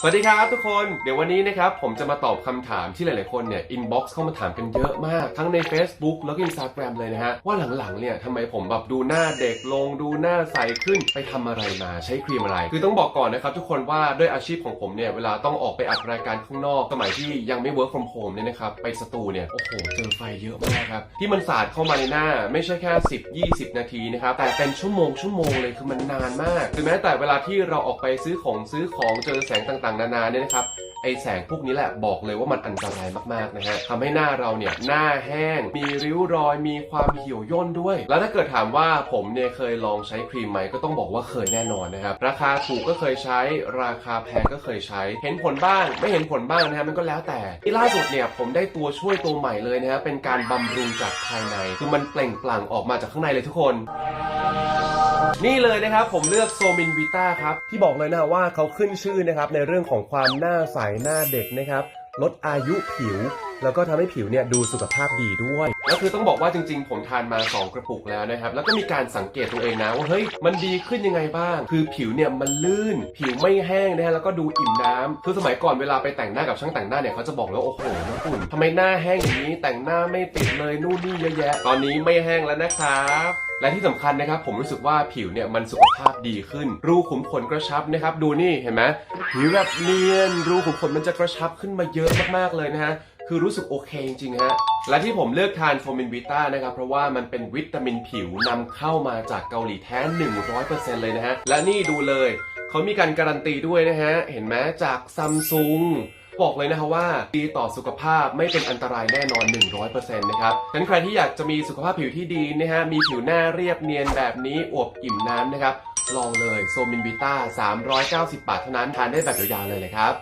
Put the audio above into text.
สวัสดีครับทุกคนเดี๋ยววันนี้นะครับผมจะมาตอบคำถามที่หลาย ๆ คนเนี่ยอินบ็อกซ์เข้ามาถามกันเยอะมาก ทั้งใน Facebook แล้วก็ Instagram เลยนะฮะ ว่าหลัง ๆ เนี่ยทำไมผมแบบดูหน้าเด็กลงดูหน้าใสขึ้นไปทำอะไรมาใช้ครีมอะไร คือต้องบอกก่อนนะครับทุกคนว่าด้วยอาชีพของผมเนี่ย เวลาต้องออกไปอัดรายการข้างนอก สมัยที่ยังไม่ work from home เนี่ยนะครับ ไปสตูเนี่ย โอ้โห เจอไฟเยอะมากครับ ที่มันสาดเข้ามาในหน้าไม่ใช่แค่ 10 20 นาทีนะครับแต่เป็นชั่วโมงชั่วโมงเลยคือมันนานมากหรือแม้แต่เวลาที่เราออกไปซื้อของซื้อของเจอแสงต่างๆ นานาเนี่ยนะครับไอแสงพวกนี้แหละบอกเลยว่ามันอันตรายมากๆนะฮะทำให้หน้าเราเนี่ยหน้าแห้ง มีริ้วรอยมีความเหี่ยวย่นด้วย แล้วถ้าเกิดถามว่าผมเนี่ยเคยลองใช้ครีมไหมก็ต้องบอกว่าเคยแน่นอนนะครับราคาถูกก็เคยใช้ ราคาแพงก็เคยใช้ เห็นผลบ้าง ไม่เห็นผลบ้างนะฮะมันก็แล้วแต่ที่ล่าสุดเนี่ยผมได้ตัวช่วยตัวใหม่เลยนะฮะเป็นการบำรุงจากภายในคือมันเปล่งปลั่งออกมาจากข้างในเลยทุกคน นี่เลยนะครับผมเลือกโซมินวิต้าครับ ที่บอกเลยนะว่าเขาขึ้นชื่อนะครับในเรื่องของความหน้าใสหน้าเด็กนะครับ ลดอายุผิว แล้วก็ทำให้ผิวเนี่ยดูสุขภาพดีด้วย แล้วคือต้องบอกว่าจริงๆ ผมทานมา 2 กระปุกแล้วนะครับ แล้วก็มีการสังเกตตัวเองนะว่าเฮ้ยมันดีขึ้นยังไงบ้าง คือผิวเนี่ยมันลื่น ผิวไม่แห้งนะฮะแล้วก็ดูอิ่มน้ำคือสมัยก่อนเวลาไปแต่งหน้ากับช่างแต่งหน้าเนี่ยเขาจะบอกแล้วโอ้โหน้องอุ่นทำไมหน้าแห้งอย่างนี้แต่งหน้าไม่ติดเลยนู่นนี่เยอะแยะ ตอนนี้ไม่แห้งแล้วนะครับ และที่สำคัญนะครับ ผมรู้สึกว่าผิวเนี่ยมันสุขภาพดีขึ้น รูขุมขนกระชับนะครับ ดูนี่เห็นไหมผิวแบบเนียน รูขุมขนมันจะกระชับขึ้นมาเยอะมากๆเลยนะฮะ คือรู้สึกโอเคจริงๆฮะ และที่ผมเลือกทานโฟมินวิต้านะครับ เพราะว่ามันเป็นวิตามินผิวนำเข้ามาจากเกาหลีแท้ 100%เลยนะฮะ และนี่ดูเลย เขามีการการันตีด้วยนะฮะ เห็นไหมจากซัมซุงบอกเลยนะครับว่าดีต่อสุขภาพไม่เป็นอันตรายแน่นอน 100%นะครับฉะนั้นใครที่อยากจะมีสุขภาพผิวที่ดีนะฮะ มีผิวหน้าเรียบเนียนแบบนี้อวบอิ่มน้ำนะครับ ลองเลยโซมินวิต้า390 บาทเท่านั้น ทานได้แบบยาวๆเลยเลยครับ